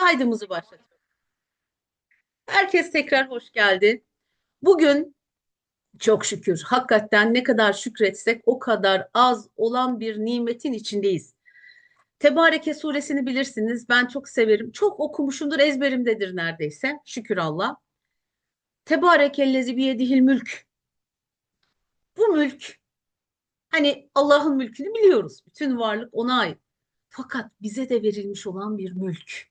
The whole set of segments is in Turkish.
Kaydımızı başlatıyorum. Herkes tekrar hoş geldi. Bugün çok şükür hakikaten ne kadar şükretsek o kadar az olan bir nimetin içindeyiz. Tebareke suresini bilirsiniz. Ben çok severim. Çok okumuşumdur, ezberimdedir neredeyse. Şükür Allah. Tebarekellezi biyedihil mülk. Bu mülk hani Allah'ın mülkünü biliyoruz. Bütün varlık ona ait. Fakat bize de verilmiş olan bir mülk.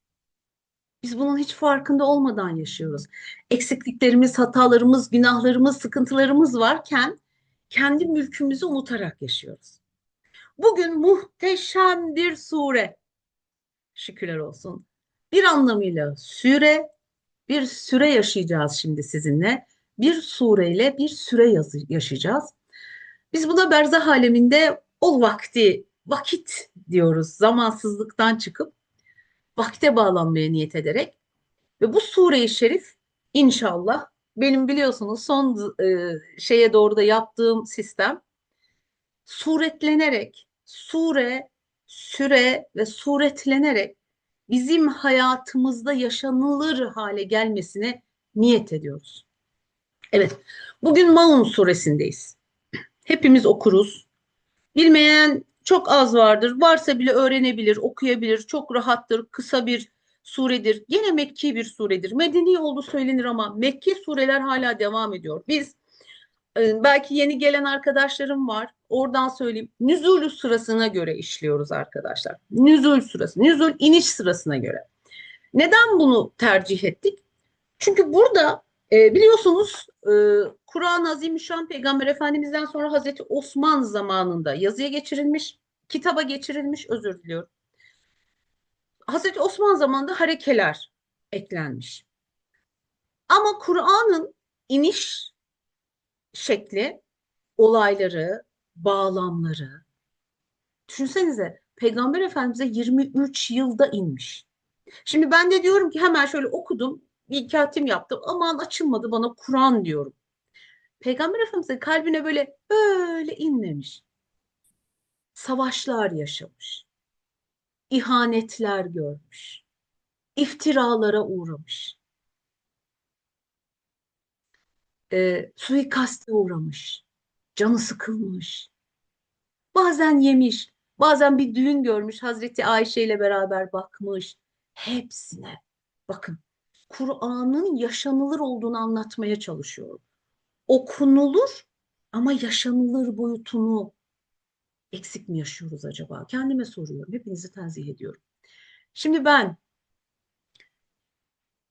Biz bunun hiç farkında olmadan yaşıyoruz. Eksikliklerimiz, hatalarımız, günahlarımız, sıkıntılarımız varken kendi mülkümüzü unutarak yaşıyoruz. Bugün muhteşem bir sure. Şükürler olsun. Bir anlamıyla süre, bir süre yaşayacağız şimdi sizinle. Bir sureyle bir süre yaşayacağız. Biz buna berzah aleminde ol vakti, vakit diyoruz. Zamansızlıktan çıkıp vakte bağlanmaya niyet ederek ve bu sure-i şerif inşallah benim biliyorsunuz son e, şeye doğru da yaptığım sistem suretlenerek sure, süre ve suretlenerek bizim hayatımızda yaşanılır hale gelmesine niyet ediyoruz. Evet, bugün Maun suresindeyiz. Hepimiz okuruz. Bilmeyen çok az vardır. Varsa bile öğrenebilir, okuyabilir. Çok rahattır, kısa bir suredir. Yine Mekki bir suredir. Medeni oldu söylenir ama Mekki sureler hala devam ediyor. Biz e, belki yeni gelen arkadaşlarım var. Oradan söyleyeyim. Nüzul sırasına göre işliyoruz arkadaşlar. Nüzul sırası. Nüzul iniş sırasına göre. Neden bunu tercih ettik? Çünkü burada e, biliyorsunuz e, Kur'an-ı Azimüşşan Peygamber Efendimiz'den sonra Hazreti Osman zamanında yazıya geçirilmiş, kitaba geçirilmiş, özür diliyorum. Hazreti Osman zamanında harekeler eklenmiş. Ama Kur'an'ın iniş şekli, olayları, bağlamları, düşünsenize Peygamber Efendimiz'e 23 yılda inmiş. Şimdi ben de diyorum ki hemen şöyle okudum, bir iki hatim yaptım. Aman açılmadı bana Kur'an diyorum. Peygamber Efendimiz'in kalbine böyle böyle inmemiş. Savaşlar yaşamış. İhanetler görmüş. iftiralara uğramış. E, suikaste uğramış. Canı sıkılmış. Bazen yemiş. Bazen bir düğün görmüş. Hazreti Ayşe ile beraber bakmış. Hepsine. Bakın Kur'an'ın yaşanılır olduğunu anlatmaya çalışıyorum. Okunulur ama yaşanılır boyutunu eksik mi yaşıyoruz acaba? Kendime soruyorum. Hepinizi tenzih ediyorum. Şimdi ben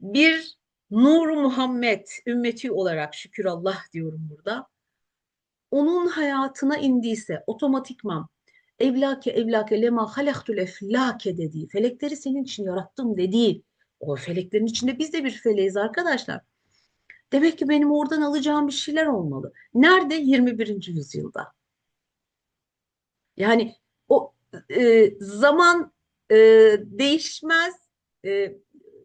bir Nur Muhammed ümmeti olarak şükür Allah diyorum burada. Onun hayatına indiyse otomatikman evlake evlake lema halaktul eflake dediği, felekleri senin için yarattım dediği o feleklerin içinde biz de bir feleğiz arkadaşlar. Demek ki benim oradan alacağım bir şeyler olmalı. Nerede? 21. yüzyılda. Yani o e, zaman e, değişmez. E,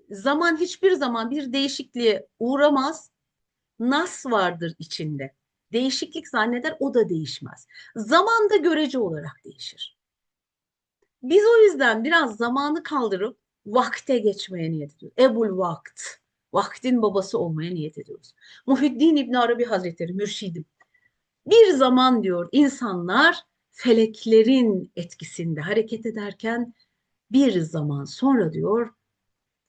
zaman hiçbir zaman bir değişikliğe uğramaz. Nas vardır içinde. Değişiklik zanneder o da değişmez. Zaman da görece olarak değişir. Biz o yüzden biraz zamanı kaldırıp vakte geçmeye niyet ediyoruz. Ebul vakt. Vaktin babası olmaya niyet ediyoruz. Muhiddin İbn Arabi Hazretleri mürşidim. Bir zaman diyor insanlar feleklerin etkisinde hareket ederken bir zaman sonra diyor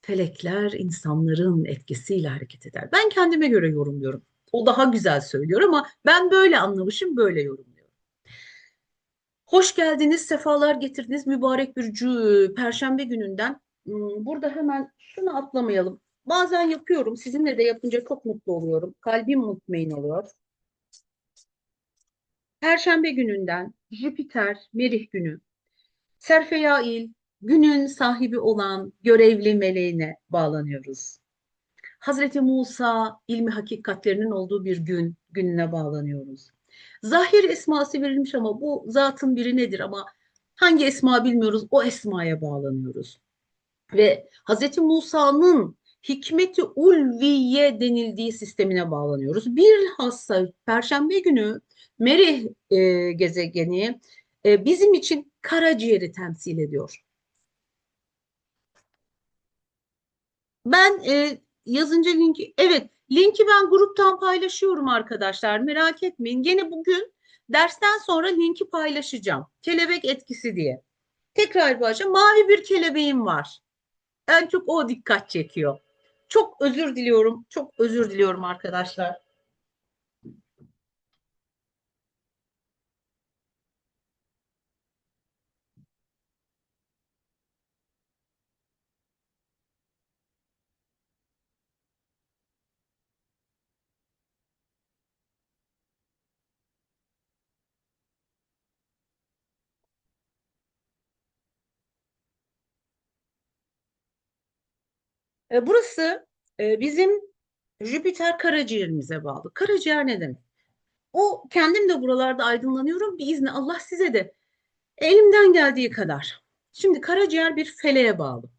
felekler insanların etkisiyle hareket eder. Ben kendime göre yorumluyorum. O daha güzel söylüyor ama ben böyle anlamışım, böyle yorumluyorum. Hoş geldiniz, sefalar getirdiniz. Mübarek bir perşembe gününden Hmm, burada hemen şunu atlamayalım. Bazen yapıyorum. Sizinle de yapınca çok mutlu oluyorum. Kalbim mutmain oluyor. Perşembe gününden Jüpiter, Merih günü. Serfeyail, günün sahibi olan görevli meleğine bağlanıyoruz. Hazreti Musa ilmi hakikatlerinin olduğu bir gün, gününe bağlanıyoruz. Zahir esması verilmiş ama bu zatın biri nedir ama hangi esma bilmiyoruz o esmaya bağlanıyoruz ve Hazreti Musa'nın hikmeti ulviye denildiği sistemine bağlanıyoruz. Bilhassa Perşembe günü Merih e, gezegeni e, bizim için karaciğeri temsil ediyor. Ben e, yazınca linki, evet linki ben gruptan paylaşıyorum arkadaşlar merak etmeyin. Gene bugün dersten sonra linki paylaşacağım. Kelebek etkisi diye. Tekrar başa mavi bir kelebeğim var. En çok o dikkat çekiyor. Çok özür diliyorum. Çok özür diliyorum arkadaşlar. E, burası e, bizim Jüpiter karaciğerimize bağlı. Karaciğer ne demek? O kendim de buralarda aydınlanıyorum. Bir izni Allah size de elimden geldiği kadar. Şimdi karaciğer bir feleğe bağlı.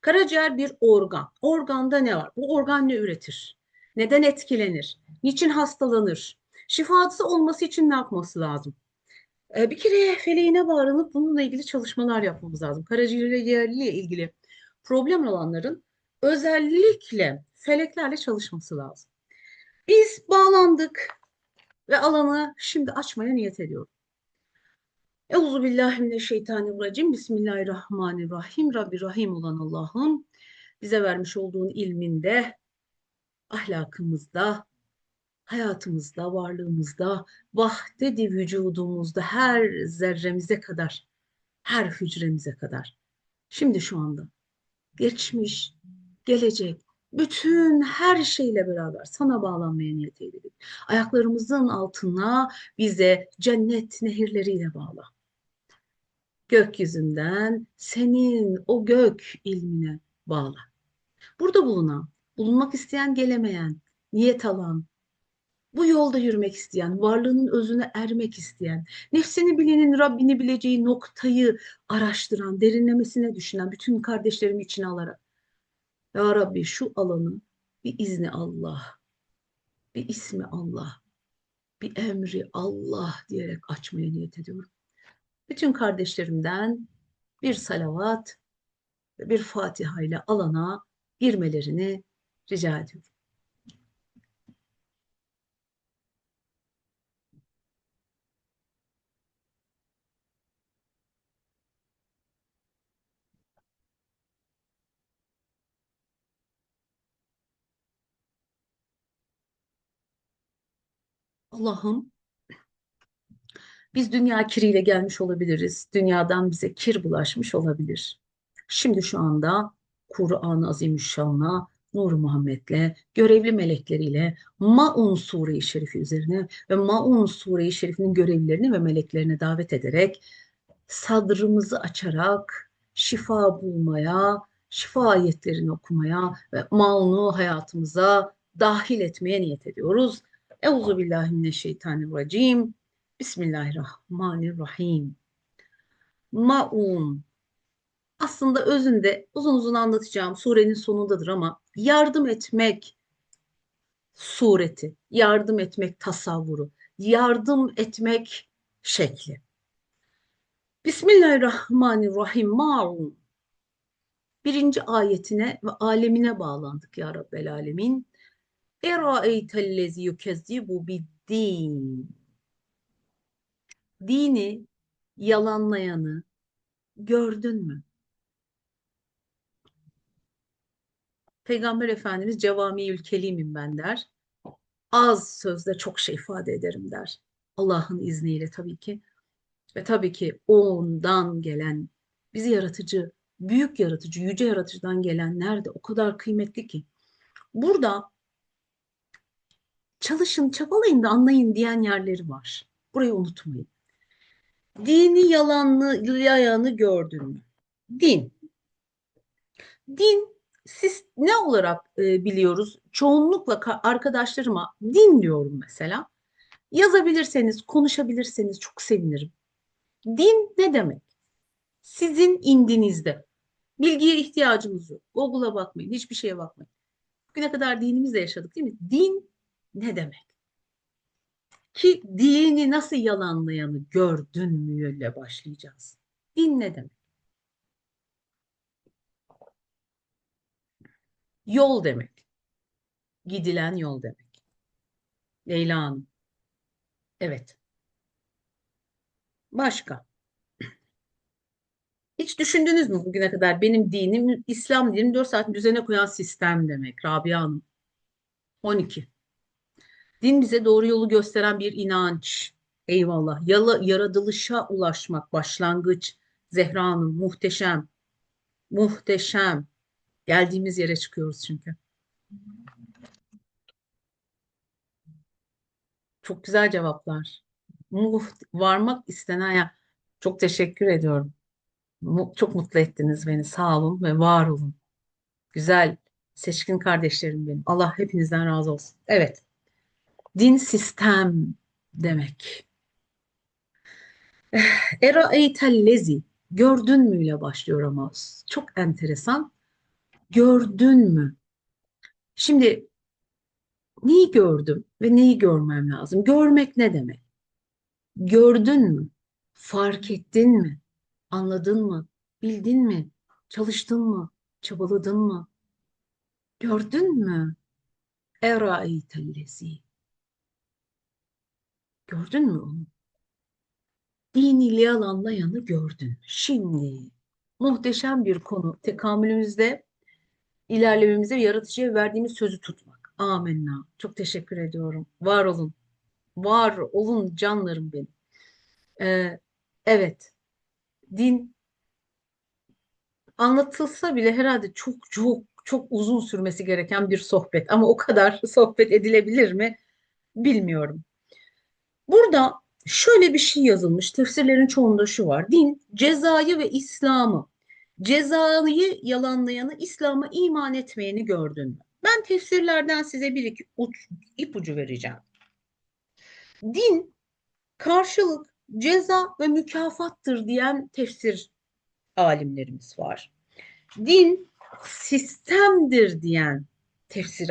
Karaciğer bir organ. Organda ne var? Bu organ ne üretir? Neden etkilenir? Niçin hastalanır? Şifası olması için ne yapması lazım? Ee, bir kere feleğine bağlanıp bununla ilgili çalışmalar yapmamız lazım. Karaciğerle ilgili problem olanların özellikle feleklerle çalışması lazım. Biz bağlandık ve alanı şimdi açmaya niyet ediyorum. Euzu billahi mineşşeytanirracim. Bismillahirrahmanirrahim. Rabbi Rahim olan Allah'ım bize vermiş olduğun ilminde, ahlakımızda, hayatımızda, varlığımızda, vahdedi vücudumuzda her zerremize kadar, her hücremize kadar. Şimdi şu anda geçmiş, gelecek, bütün her şeyle beraber sana bağlanmaya niyet eyledik. Ayaklarımızın altına bize cennet nehirleriyle bağla gökyüzünden senin o gök ilmine bağla. Burada bulunan, bulunmak isteyen gelemeyen, niyet alan, bu yolda yürümek isteyen, varlığının özüne ermek isteyen, nefsini bilenin Rabbini bileceği noktayı araştıran, derinlemesine düşünen bütün kardeşlerimi içine alarak Ya Rabbi şu alanı bir izni Allah, bir ismi Allah, bir emri Allah diyerek açmaya niyet ediyorum bütün kardeşlerimden bir salavat ve bir Fatiha ile alana girmelerini rica ediyorum. Allah'ım biz dünya kiriyle gelmiş olabiliriz. Dünyadan bize kir bulaşmış olabilir. Şimdi şu anda Kur'an-ı Azimüşşan'la Nur Muhammed'le, görevli melekleriyle Maun Sure-i Şerifi üzerine ve Maun Sure-i Şerifinin görevlilerini ve meleklerine davet ederek sadrımızı açarak şifa bulmaya, şifa ayetlerini okumaya ve Maun'u hayatımıza dahil etmeye niyet ediyoruz. Euzu billahi mineşşeytanirracim. Bismillahirrahmanirrahim. Maun. Aslında özünde uzun uzun anlatacağım surenin sonundadır ama yardım etmek sureti, yardım etmek tasavvuru, yardım etmek şekli. Bismillahirrahmanirrahim. Maun. Birinci ayetine ve alemine bağlandık ya Rabbel Alemin. Eraeytellezi yukezzibu biddin dini yalanlayanı gördün mü? Peygamber Efendimiz cevamiül kelimim ben der. Az sözde çok şey ifade ederim der. Allah'ın izniyle tabii ki. Ve tabii ki ondan gelen bizi yaratıcı, büyük yaratıcı, yüce yaratıcıdan gelenler de o kadar kıymetli ki. Burada çalışın, çabalayın da anlayın diyen yerleri var. Burayı unutmayın. Dini yalanlayanı gördün mü? Din. Din siz ne olarak e, biliyoruz? Çoğunlukla arkadaşlarıma din diyorum mesela. Yazabilirseniz, konuşabilirseniz çok sevinirim. Din ne demek? Sizin indinizde. Bilgiye ihtiyacımız yok. Google'a bakmayın, hiçbir şeye bakmayın. Bugüne kadar dinimizle yaşadık değil mi? Din ne demek? Ki dini nasıl yalanlayanı gördün mü ile başlayacağız. Din ne demek? Yol demek. Gidilen yol demek. Leyla Hanım. Evet. Başka. Hiç düşündünüz mü bugüne kadar benim dinim İslam dinim 4 saat düzene koyan sistem demek Rabia Hanım. 12. Din bize doğru yolu gösteren bir inanç. Eyvallah. Yalı, yaratılışa ulaşmak başlangıç. Zehra Hanım muhteşem. Muhteşem. Geldiğimiz yere çıkıyoruz çünkü. Çok güzel cevaplar. Muht varmak istenen ya. Çok teşekkür ediyorum. Mu- Çok mutlu ettiniz beni. Sağ olun ve var olun. Güzel, seçkin kardeşlerim benim. Allah hepinizden razı olsun. Evet, din sistem demek. Era eytellezi gördün müyle başlıyor ama çok enteresan. Gördün mü? Şimdi neyi gördüm ve neyi görmem lazım? Görmek ne demek? Gördün mü? Fark ettin mi? Anladın mı? Bildin mi? Çalıştın mı? Çabaladın mı? Gördün mü? Eraeytellezi. Gördün mü onu? Diniliği anlayanı gördün. Şimdi muhteşem bir konu. Tekamülümüzde, ilerlememize yaratıcıya verdiğimiz sözü tutmak. Amenna. Çok teşekkür ediyorum. Var olun. Var olun canlarım benim. Ee, evet. Din anlatılsa bile herhalde çok çok çok uzun sürmesi gereken bir sohbet. Ama o kadar sohbet edilebilir mi bilmiyorum. Burada şöyle bir şey yazılmış. Tefsirlerin çoğunda şu var. Din cezayı ve İslam'ı, cezayı yalanlayanı, İslam'a iman etmeyeni gördün mü? Ben tefsirlerden size bir iki uç, ipucu vereceğim. Din karşılık, ceza ve mükafattır diyen tefsir alimlerimiz var. Din sistemdir diyen tefsir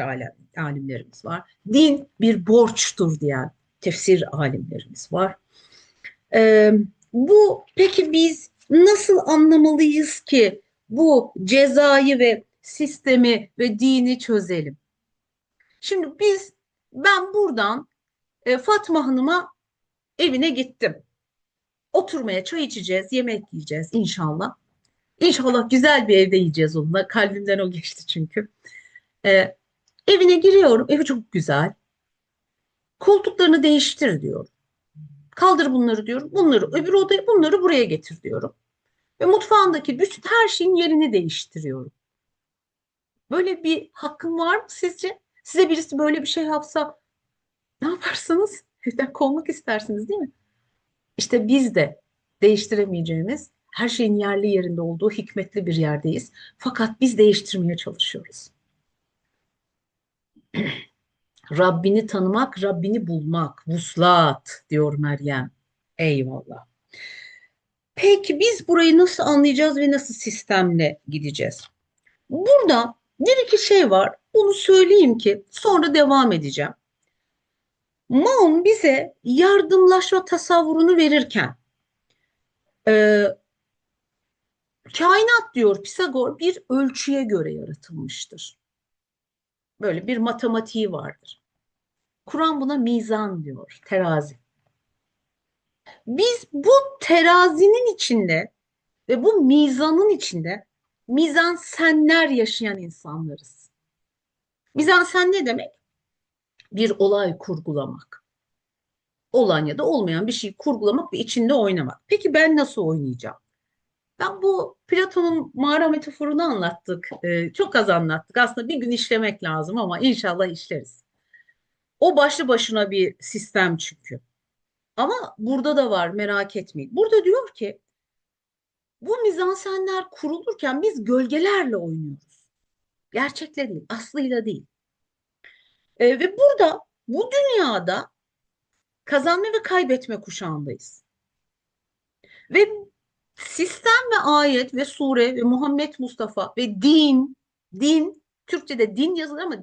alimlerimiz var. Din bir borçtur diyen tefsir alimlerimiz var. Ee, bu peki biz nasıl anlamalıyız ki bu cezayı ve sistemi ve dini çözelim? Şimdi biz ben buradan e, Fatma Hanım'a evine gittim. Oturmaya çay içeceğiz, yemek yiyeceğiz inşallah. İnşallah güzel bir evde yiyeceğiz onunla. Kalbimden o geçti çünkü. Ee, evine giriyorum. Evi çok güzel. Koltuklarını değiştir diyorum. Kaldır bunları diyorum. Bunları öbür odaya, bunları buraya getir diyorum. Ve mutfağındaki bütün her şeyin yerini değiştiriyorum. Böyle bir hakkım var mı sizce? Size birisi böyle bir şey yapsa ne yaparsınız? Evden kovmak istersiniz değil mi? İşte biz de değiştiremeyeceğimiz her şeyin yerli yerinde olduğu hikmetli bir yerdeyiz. Fakat biz değiştirmeye çalışıyoruz. Rabbini tanımak, Rabbini bulmak, vuslat diyor Meryem. Eyvallah. Peki biz burayı nasıl anlayacağız ve nasıl sistemle gideceğiz? Burada bir iki şey var. Bunu söyleyeyim ki sonra devam edeceğim. Maun bize yardımlaşma tasavvurunu verirken e, kainat diyor Pisagor bir ölçüye göre yaratılmıştır. Böyle bir matematiği vardır. Kur'an buna mizan diyor, terazi. Biz bu terazinin içinde ve bu mizanın içinde mizan senler yaşayan insanlarız. Mizan sen ne demek? Bir olay kurgulamak. Olan ya da olmayan bir şeyi kurgulamak ve içinde oynamak. Peki ben nasıl oynayacağım? Ben bu Platon'un mağara metaforunu anlattık. Ee, çok az anlattık. Aslında bir gün işlemek lazım ama inşallah işleriz. O başlı başına bir sistem çünkü. Ama burada da var merak etmeyin. Burada diyor ki bu mizansenler kurulurken biz gölgelerle oynuyoruz. Gerçekle değil, aslıyla değil. Ee, ve burada bu dünyada kazanma ve kaybetme kuşağındayız. Ve sistem ve ayet ve sure ve Muhammed Mustafa ve din, din, Türkçe'de din yazılır ama